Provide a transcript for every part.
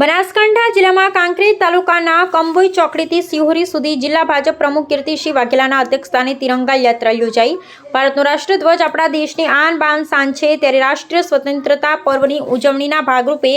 બનાસકાંઠા જિલ્લામાં કાંકરેજ તાલુકાના કંભોઈ ચોકડીથી સિહોરી સુધી જિલ્લા ભાજપ પ્રમુખ કીર્તિસિંહ વાઘેલાના અધ્યક્ષસ્થાને તિરંગા યાત્રા યોજાઈ. ભારતનો રાષ્ટ્રધ્વજ આપણા દેશની આન બાન શાન છે. ત્યારે રાષ્ટ્રીય સ્વતંત્રતા પર્વની ઉજવણીના ભાગરૂપે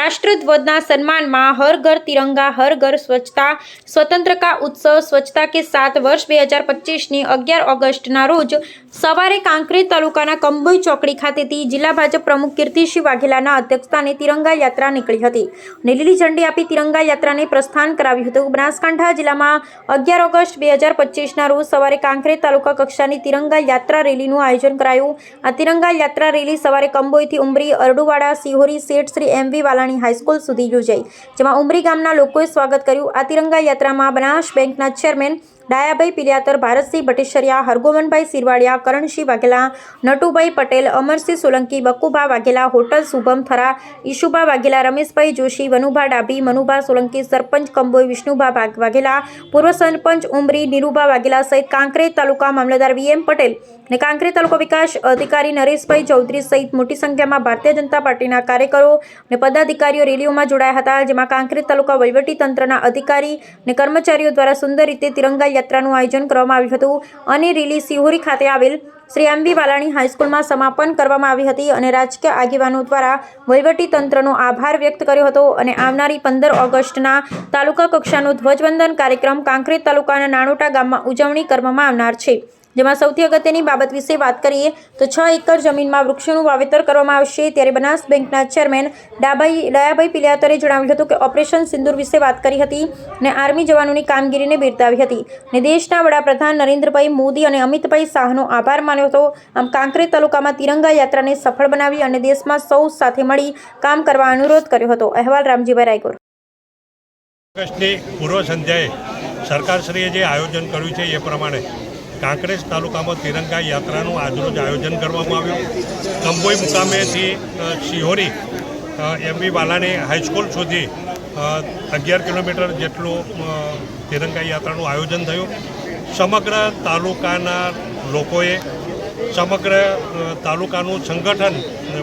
રાષ્ટ્રધ્વજના સન્માનમાં હર ઘર તિરંગા, હર ઘર સ્વચ્છતા, સ્વતંત્રતા ઉત્સવ, સ્વચ્છતા કે સાત વર્ષ બે હજાર પચીસની અગિયાર ઓગસ્ટના રોજ સવારે કાંકરેજ તાલુકાના કંભોઈ ચોકડી ખાતેથી જિલ્લા ભાજપ પ્રમુખ કીર્તિસિંહ વાઘેલાના અધ્યક્ષસ્થાને તિરંગા યાત્રા નીકળી હતી. અને લીલી ઝંડી આપી તિરંગા યાત્રાને પ્રસ્થાન કરાવ્યું હતું. બનાસકાંઠા જિલ્લામાં અગિયાર ઓગસ્ટ બે હજાર પચીસના રોજ સવારે કાંકરેજ તાલુકા કક્ષાની તિરંગા યાત્રા રેલીનું આયોજન કરાયું. આ તિરંગા યાત્રા રેલી સવારે કંબોઈથી ઉમરી અરડુવાડા સિહોરી શેઠ શ્રી એમ વી વાલાણી હાઈસ્કૂલ સુધી યોજાઈ, જેમાં ઉમરી ગામના લોકોએ સ્વાગત કર્યું. આ તિરંગા યાત્રામાં બનાસ બેંકના ચેરમેન ડાયાભાઈ પિલિયાતર ભારતસિંહ ભટ્ટેશ્વરિયા હરગોવનભાઈ સિરવાડિયા, કરણસિંહ વાઘેલા, નટુભાઈ પટેલ, અમરસિંહ સોલંકી, બકુભા વાઘેલા, હોટલ શુભમ થરા, ઈશુભા વાઘેલા, રમેશભાઈ જોશી, વનુભા ડાભી, મનુભા સોલંકી, સરપંચ કંબોઈ, વિષ્ણુભા વાઘ- વાઘેલા, પૂર્વ સરપંચ ઉમરી, નીરુભા વાઘેલા સહિત કાંકરેજ તાલુકા મામલતદાર વીએમ પટેલ અને કાંકરેજ તાલુકા વિકાસ અધિકારી નરેશભાઈ ચૌધરી સહિત મોટી સંખ્યામાં ભારતીય જનતા પાર્ટીના કાર્યકરો અને પદાધિકારીઓ રેલીઓમાં જોડાયા હતા, જેમાં કાંકરેજ તાલુકા વહીવટી તંત્રના અધિકારી અને કર્મચારીઓ દ્વારા સુંદર રીતે તિરંગા યાત્રાનું આયોજન કરવામાં આવ્યું હતું અને રેલી સિહોરી ખાતે આવેલ શ્રી એમ બી વાલાણી હાઈસ્કૂલમાં સમાપન કરવામાં આવી હતી અને રાજકીય આગેવાનો દ્વારા તંત્રનો આભાર વ્યક્ત કર્યો હતો અને આવનારી પંદર ઓગસ્ટના તાલુકા કક્ષાનો ધ્વજવંદન કાર્યક્રમ કાંકરેજ તાલુકાના નાણોટા ગામમાં ઉજવણી કરવામાં આવનાર છે. જેમાં સૌથી અગત્યની બાબત વિશે વાત કરીએ તો છ એકર જમીનમાં વૃક્ષોનું વાવેતર કરવામાં આવશે ત્યારે બનાસ બેંકના ચેરમેન ડાભાઈ દયાભાઈ પિલિયાતરે જણાવ્યું હતું કે ઓપરેશન સિંદુર વિશે વાત કરી હતી અને આર્મી જવાનોની કામગીરીને બિરદાવી હતી. અને દેશના વડાપ્રધાન નરેન્દ્રભાઈ મોદી અને અમિતભાઈ શાહનો આભાર માન્યો હતો. આમ કાંકરેજ તાલુકામાં તિરંગા યાત્રાને સફળ બનાવી અને દેશમાં સૌ સાથે મળી કામ કરવા અનુરોધ કર્યો હતો. અહેવાલ રામજીભાઈ રાયગોર. ઓગસ્ટની પૂર્વ સંધ્યાએ સરકારશ્રીએ જે આયોજન કર્યું છે એ પ્રમાણે કાંકરેજ તાલુકામાં તિરંગા યાત્રાનું આજરોજ આયોજન કરવામાં આવ્યું. Kamboi મુકામેથી Shihori MB Valani high school સુધી અગિયાર કિલોમીટર જેટલું તિરંગા યાત્રાનું આયોજન થયું. સમગ્ર તાલુકાના લોકોએ, સમગ્ર તાલુકાનું સંગઠન,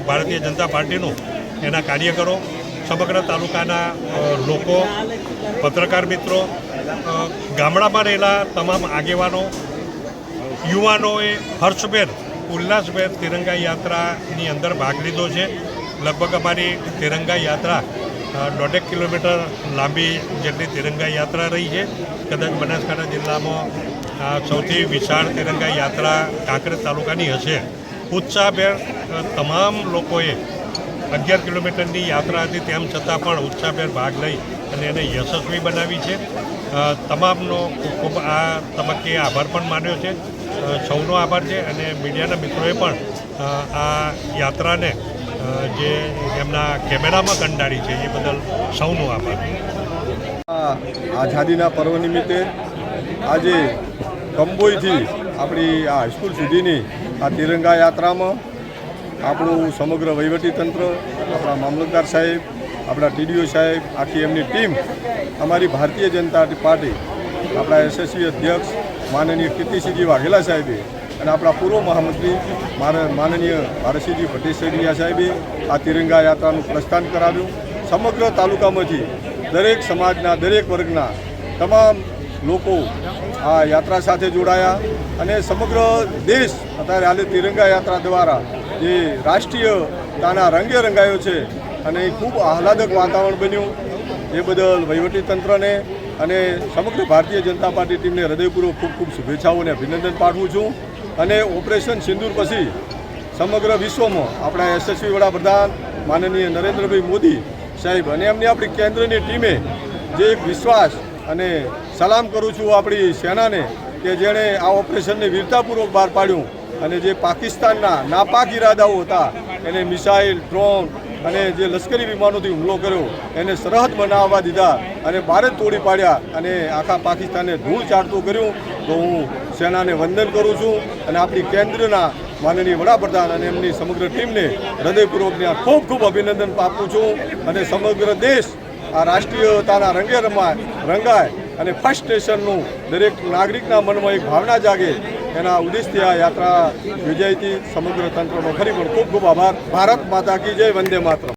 ભારતીય જનતા પાર્ટીનું એના કાર્યકરો, સમગ્ર તાલુકાના લોકો, પત્રકાર મિત્રો ગામડામાં રહેલા તમામ આગેવાનો યુવાનોએ હર્ષભેર, ઉલ્લાસભેર તિરંગા યાત્રાની અંદર ભાગ લીધો છે. લગભગ અમારી તિરંગા યાત્રા દોઢેક કિલોમીટર લાંબી જેટલી તિરંગા યાત્રા રહી છે. કદાચ બનાસકાંઠા જિલ્લામાં સૌથી વિશાળ તિરંગા યાત્રા કાંકરેજ તાલુકાની હશે. ઉત્સાહભેર તમામ લોકોએ અગિયાર કિલોમીટરની યાત્રા હતી, તેમ છતાં પણ ઉત્સાહભેર ભાગ લઈ અને એને યશસ્વી બનાવી છે. તમામનો ખૂબ આ તબક્કે આભાર પણ માન્યો છે. સૌનો આભાર છે અને મીડિયાના મિત્રોએ પણ આ યાત્રાને જે એમના કેમેરામાં કંડારી છે, એ બદલ સૌનો આભાર. આઝાદીના પર્વ નિમિત્તે આજે કંબોઈથી આપણી આ હાઈસ્કૂલ સુધીની આ તિરંગા યાત્રામાં આપણું સમગ્ર વહીવટીતંત્ર આપણા મામલતદાર સાહેબ, આપણા ટીડીઓ સાહેબ, આખી એમની ટીમ, અમારી ભારતીય જનતા પાર્ટી આપણા યશસ્વી અધ્યક્ષ માનનીય કીર્તિસિંહજી વાઘેલા સાહેબે અને આપણા પૂર્વ મહામંત્રી માનનીય ભારતસિંહજી ભટ્ટેશ્વરિયા સાહેબે આ તિરંગા યાત્રાનું પ્રસ્થાન કરાવ્યું. સમગ્ર તાલુકામાંથી દરેક સમાજના, દરેક વર્ગના તમામ લોકો આ યાત્રા સાથે જોડાયા અને સમગ્ર દેશ અત્યારે હાલે તિરંગા યાત્રા દ્વારા જે રાષ્ટ્રીયતાના રંગે રંગાયો છે અને એ ખૂબ આહલાદક વાતાવરણ બન્યું. એ બદલ વહીવટીતંત્રને અને સમગ્ર ભારતીય જનતા પાર્ટી ટીમને હૃદયપૂર્વક ખૂબ ખૂબ શુભેચ્છાઓ અને અભિનંદન પાઠવું છું. અને ઓપરેશન સિંદૂર પછી સમગ્ર વિશ્વમાં આપણા યશસ્વી વડાપ્રધાન માનનીય નરેન્દ્રભાઈ મોદી સાહેબ અને એમની આપણી કેન્દ્રની ટીમે જે એક વિશ્વાસ અને સલામ કરું છું આપણી સેનાને કે જેણે આ ઓપરેશનને વીરતાપૂર્વક બહાર પાડ્યું અને જે પાકિસ્તાનના નાપાક ઇરાદાઓ હતા, એને મિસાઇલ, ડ્રોન અને જે લશ્કરી વિમાનોથી હુમલો કર્યો, એને સરહદ બનાવવા દીધા અને ભારત તોડી પાડ્યા અને આખા પાકિસ્તાનને ધૂળ ચાડતું કર્યું. તો હું સેનાને વંદન કરું છું અને આપણી કેન્દ્રના માનનીય વડાપ્રધાન અને એમની સમગ્ર ટીમને હૃદયપૂર્વકને ખૂબ ખૂબ અભિનંદન આપું છું અને સમગ્ર દેશ આ રાષ્ટ્રીયતાના રંગે રમાય, રંગાય અને ફર્સ્ટ સ્ટેશનનું દરેક નાગરિકના મનમાં એક ભાવના જાગે એના ઉદ્દેશથી આ યાત્રા યોજાઈ હતી. સમગ્ર તંત્રનો ફરી પણ ખૂબ ખૂબ આભાર. ભારત માતા કી જય, વંદે માતરમ.